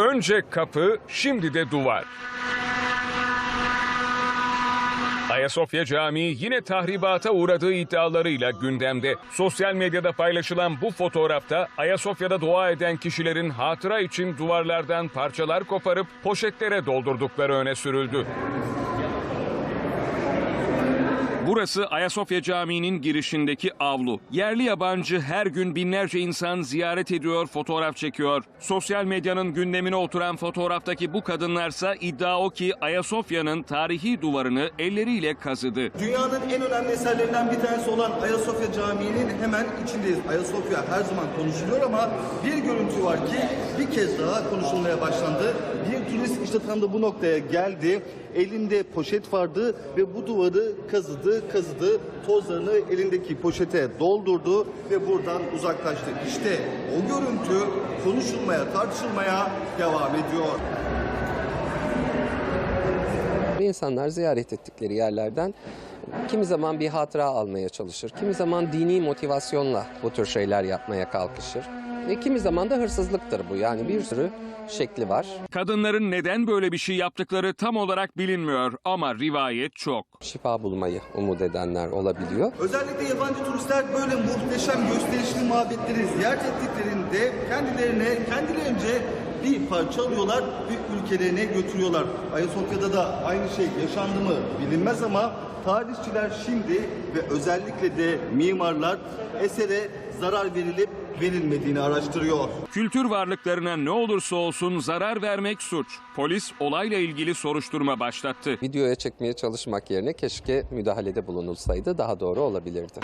Önce kapı, şimdi de duvar. Ayasofya Camii yine tahribata uğradığı iddialarıyla gündemde. Sosyal medyada paylaşılan bu fotoğrafta Ayasofya'da dua eden kişilerin hatıra için duvarlardan parçalar koparıp poşetlere doldurdukları öne sürüldü. Burası Ayasofya Camii'nin girişindeki avlu. Yerli yabancı her gün binlerce insan ziyaret ediyor, fotoğraf çekiyor. Sosyal medyanın gündemine oturan fotoğraftaki bu kadınlarsa iddia o ki Ayasofya'nın tarihi duvarını elleriyle kazıdı. Dünyanın en önemli eserlerinden bir tanesi olan Ayasofya Camii'nin hemen içindeyiz. Ayasofya her zaman konuşuluyor ama bir görüntü var ki bir kez daha konuşulmaya başlandı. Bir turist işte tam da bu noktaya geldi. Elinde poşet vardı ve bu duvarı kazıdı, kazıdı. Tozlarını elindeki poşete doldurdu ve buradan uzaklaştı. İşte o görüntü konuşulmaya, tartışılmaya devam ediyor. İnsanlar ziyaret ettikleri yerlerden kimi zaman bir hatıra almaya çalışır, kimi zaman dini motivasyonla bu tür şeyler yapmaya kalkışır. Ve kimi zaman da hırsızlıktır bu. Yani bir sürü şekli var. Kadınların neden böyle bir şey yaptıkları tam olarak bilinmiyor ama rivayet çok. Şifa bulmayı umut edenler olabiliyor. Özellikle yabancı turistler böyle muhteşem gösterişli mabetleri ziyaret ettiklerinde kendilerine kendilerince bir parça alıyorlar ve ülkelerine götürüyorlar. Ayasofya'da da aynı şey yaşandı mı bilinmez ama tarihçiler şimdi ve özellikle de mimarlar esere zarar verilip verilmediğini araştırıyor. Kültür varlıklarına ne olursa olsun zarar vermek suç. Polis olayla ilgili soruşturma başlattı. Videoya çekmeye çalışmak yerine keşke müdahalede bulunulsaydı daha doğru olabilirdi.